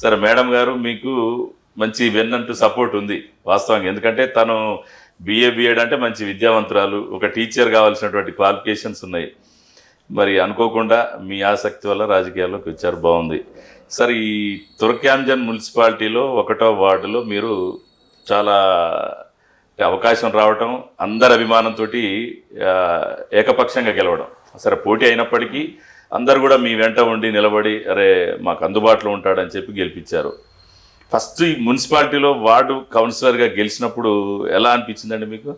సరే మేడం గారు మీకు మంచి వెన్నంటూ సపోర్ట్ ఉంది వాస్తవంగా. ఎందుకంటే తను బిఏ బిఎడ్ అంటే మంచి విద్యావంతురాలు ఒక టీచర్ కావాల్సినటువంటి క్వాలిఫికేషన్స్ ఉన్నాయి. మరి అనుకోకుండా మీ ఆసక్తి వల్ల రాజకీయాల్లోకి వచ్చారు బాగుంది. సార్ ఈ తుర్క్యాంజన్ మున్సిపాలిటీలో ఒకటో వార్డులో మీరు చాలా అవకాశం రావటం అందరి అభిమానంతో ఏకపక్షంగా గెలవడం. సరే పోటీ అయినప్పటికీ అందరు కూడా మీ వెంట ఉండి నిలబడి అరే మాకు అందుబాటులో ఉంటాడని చెప్పి గెలిపించారు. ఫస్ట్ ఈ మున్సిపాలిటీలో వార్డు కౌన్సిలర్గా గెలిచినప్పుడు ఎలా అనిపించిందండి మీకు?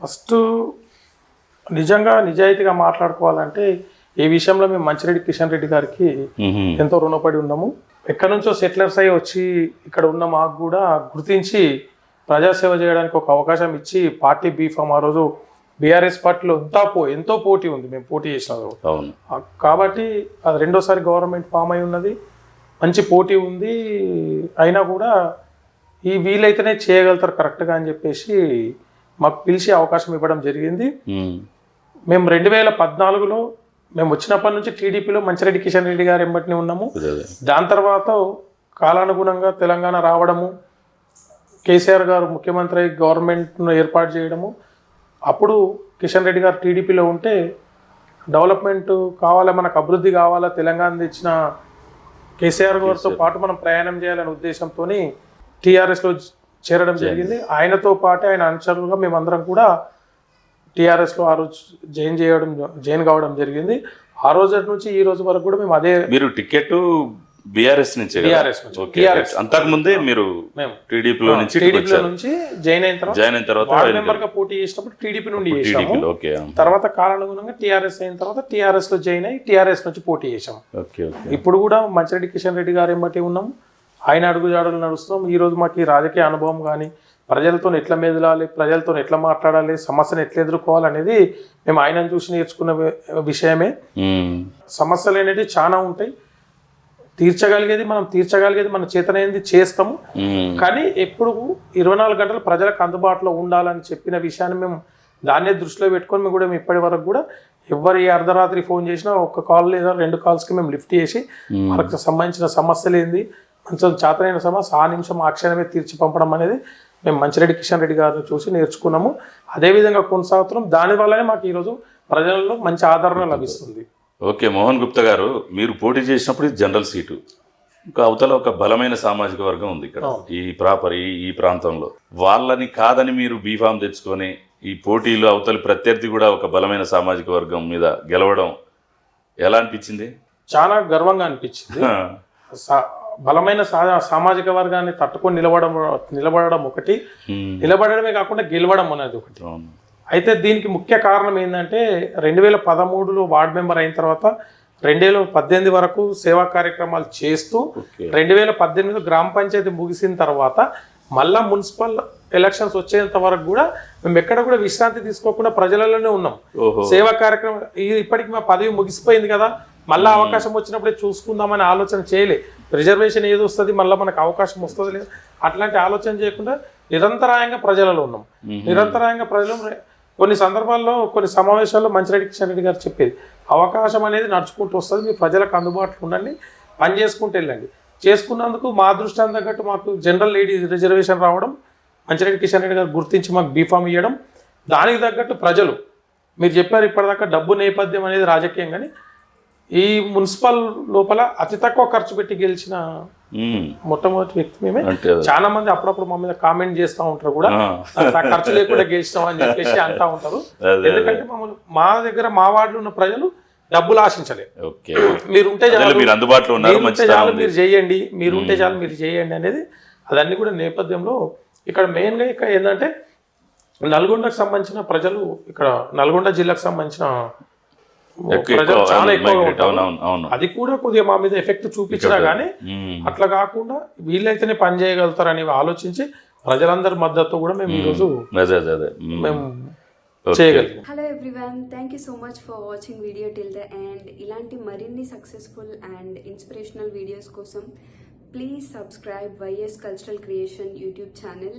ఫస్ట్ నిజంగా నిజాయితీగా మాట్లాడుకోవాలంటే ఈ విషయంలో మేము మంచిరెడ్డి కిషన్ రెడ్డి గారికి ఎంతో రుణపడి ఉన్నాము. ఎక్కడి నుంచో సెటిలర్స్ అయ్యి వచ్చి ఇక్కడ ఉన్న మాకు కూడా గుర్తించి ప్రజాసేవ చేయడానికి ఒక అవకాశం ఇచ్చి పార్టీ బీఫామ్ ఆ రోజు బీఆర్ఎస్ పార్టీలో ఎంతో పో ఎంతో పోటీ ఉంది మేము పోటీ చేసిన. అవును కాబట్టి అది రెండోసారి గవర్నమెంట్ ఫామ్ అయి ఉన్నది మంచి పోటీ ఉంది అయినా కూడా ఈ వీలైతేనే చేయగలుగుతారు కరెక్ట్గా అని చెప్పేసి మాకు పిలిచి అవకాశం ఇవ్వడం జరిగింది. మేము రెండు వేల పద్నాలుగులో మేము వచ్చినప్పటి నుంచి టీడీపీలో మంచిరెడ్డి కిషన్ రెడ్డి గారు ఎంబటిని ఉన్నాము. దాని తర్వాత కాలానుగుణంగా తెలంగాణ రావడము కేసీఆర్ గారు ముఖ్యమంత్రి గవర్నమెంట్ను ఏర్పాటు చేయడము అప్పుడు కిషన్ రెడ్డి గారు టీడీపీలో ఉంటే డెవలప్మెంట్ కావాలా మనకు అభివృద్ధి కావాలా తెలంగాణ తెచ్చిన కేసీఆర్ గారితో పాటు మనం ప్రయాణం చేయాలనే ఉద్దేశంతో టీఆర్ఎస్లో చేరడం జరిగింది. ఆయనతో పాటు ఆయన అనుచరులుగా మేమందరం కూడా టీఆర్ఎస్లో ఆ రోజు జాయిన్ చేయడం జాయిన్ కావడం జరిగింది. ఆ రోజు నుంచి ఈ రోజు వరకు కూడా మేము అదే మీరు టికెట్ బీఆర్ఎస్ నుంచి. TRS. అంతకు ముందే మీరు టీడీపీలో నుంచి టీడీపీలో. నుంచి జాయిన్ అయిన తర్వాత జాయిన్ అయిన తర్వాత వార్డు మెంబర్గా పోటీ చేసినప్పుడు టీడీపీ నుండి టీడీపీలో ఓకే తర్వాత కాలానుగుణంగా టీఆర్ఎస్ అయిన తర్వాత టీఆర్ఎస్లో జాయిన్ అయ్యి టీఆర్ఎస్ నుంచి పోటీ చేసాం ఓకే ఓకే ఇప్పుడు కూడా మంచిరెడ్డి కిషన్ రెడ్డి గారు ఏమంటే ఉన్నాం. ఆయన అడుగుజాడలు నడుస్తాం ఈ రోజు మాకు ఈ రాజకీయ అనుభవం కానీ ప్రజలతో ఎట్లా మెదలాలి ప్రజలతో ఎట్లా మాట్లాడాలి సమస్యను ఎట్లా ఎదుర్కోవాలి అనేది మేము ఆయనను చూసి నేర్చుకున్న విషయమే. సమస్యలు అనేవి చాలా ఉంటాయి. తీర్చగలిగేది మనం తీర్చగలిగేది మన చేతనైంది చేస్తాము. కానీ ఎప్పుడు ఇరవై నాలుగు గంటలు ప్రజలకు అందుబాటులో ఉండాలని చెప్పిన విషయాన్ని మేము దాన్నే దృష్టిలో పెట్టుకొని మేము కూడా మేము ఇప్పటి వరకు కూడా ఎవరి అర్ధరాత్రి ఫోన్ చేసినా ఒక కాల్ లేదా రెండు కాల్స్కి మేము లిఫ్ట్ చేసి వాళ్ళకి సంబంధించిన సమస్యలు ఏంది కొంచెం చేతనైన సమస్య ఆ నిమిషం ఆ క్షణమే తీర్చి పంపడం అనేది మేము మంచిరెడ్డి కిషన్ రెడ్డి గారిని చూసి నేర్చుకున్నాము. అదేవిధంగా కొనసాగుతున్నాం. దానివల్లనే మాకు ఈరోజు ప్రజలలో మంచి ఆదరణ లభిస్తుంది. ఓకే మోహన్ గుప్తా గారు మీరు పోటీ చేసినప్పుడు ఇది జనరల్ సీటు. ఇంకా అవతల ఒక బలమైన సామాజిక వర్గం ఉంది ఇక్కడ ఈ ప్రాపర్ ఈ ఈ ప్రాంతంలో. వాళ్ళని కాదని మీరు బీఫామ్ తెచ్చుకొని ఈ పోటీలో అవతలి ప్రత్యర్థి కూడా ఒక బలమైన సామాజిక వర్గం మీద గెలవడం ఎలా అనిపించింది? చాలా గర్వంగా అనిపించింది. బలమైన సామాజిక వర్గాన్ని తట్టుకొని నిలబడడం నిలబడడం ఒకటి. ఉమ్. నిలబడడమే కాకుండా గెలవడం అనేది ఒకటి. అయితే దీనికి ముఖ్య కారణం ఏంటంటే రెండు వేల పదమూడులో వార్డ్ మెంబర్ అయిన తర్వాత రెండు వేల పద్దెనిమిది వరకు సేవా కార్యక్రమాలు చేస్తూ రెండు వేల పద్దెనిమిది గ్రామ పంచాయతీ ముగిసిన తర్వాత మళ్ళా మున్సిపల్ ఎలక్షన్స్ వచ్చేంత వరకు కూడా మేము ఎక్కడ కూడా విశ్రాంతి తీసుకోకుండా ప్రజలలోనే ఉన్నాం. సేవా కార్యక్రమం ఇది ఇప్పటికి మా పదవి ముగిసిపోయింది కదా మళ్ళీ అవకాశం వచ్చినప్పుడే చూసుకుందామనే ఆలోచన చేయలే. రిజర్వేషన్ ఏది వస్తుంది మళ్ళీ మనకు అవకాశం వస్తుంది లేదు. అట్లాంటి ఆలోచన చేయకుండా నిరంతరాయంగా ప్రజలలో ఉన్నాం. నిరంతరాయంగా ప్రజలు కొన్ని సందర్భాల్లో కొన్ని సమావేశాల్లో మంచిరెడ్డి కిషన్ రెడ్డి గారు చెప్పేది అవకాశం అనేది నడుచుకుంటూ వస్తుంది మీ ప్రజలకు అందుబాటులో ఉండండి పని చేసుకుంటూ వెళ్ళండి. చేసుకున్నందుకు మా అదృష్టాన్ని తగ్గట్టు మాకు జనరల్ లేడీ రిజర్వేషన్ రావడం మంచిరెడ్డి కిషన్ రెడ్డి గారు గుర్తించి మాకు బీఫామ్ ఇవ్వడం దానికి తగ్గట్టు ప్రజలు మీరు చెప్పారు ఇప్పటిదాకా డబ్బు నేపథ్యం అనేది రాజకీయం కానీ ఈ మున్సిపల్ లోపల అతి తక్కువ ఖర్చు పెట్టి గెలిచిన. మొట్టమొదటి వ్యక్తి మేమే. చాలా మంది అప్పుడప్పుడు మా మీద కామెంట్ చేస్తూ ఉంటారు కూడా. ఖర్చు లేకుండా గెలిచినాం అని చెప్పేసి అంటా ఉంటారు. ఎందుకంటే మమ్మల్ని మా దగ్గర మా వార్డులో ఉన్న ప్రజలు డబ్బులు ఆశించలేదు ఓకే. మీరు ఉంటే మీరు అందుబాటులో ఉన్నారు. మీరు చేయండి. మీరు ఉంటే చాలు మీరు చేయండి అనేది అదన్నీ కూడా నేపథ్యంలో ఇక్కడ మెయిన్గా ఇక్కడ ఏంటంటే నల్గొండకు సంబంధించిన ప్రజలు ఇక్కడ నల్గొండ జిల్లాకు సంబంధించిన అది కూడా కొద్దిగా మా మీద ఎఫెక్ట్ చూపించినా కానీ. అట్లా కాకుండా వీళ్ళైతేనే పని చేయగలుగుతారని ఆలోచించి ప్రజలందరి మద్దతు కూడా మేము ఈరోజు. మేము. Hello everyone thank you so much for watching video till the end ఇలాంటి మరిన్ని సక్సెస్ఫుల్ అండ్ ఇన్స్పిరేషనల్ వీడియోస్ కోసం please subscribe YS cultural creation YouTube channel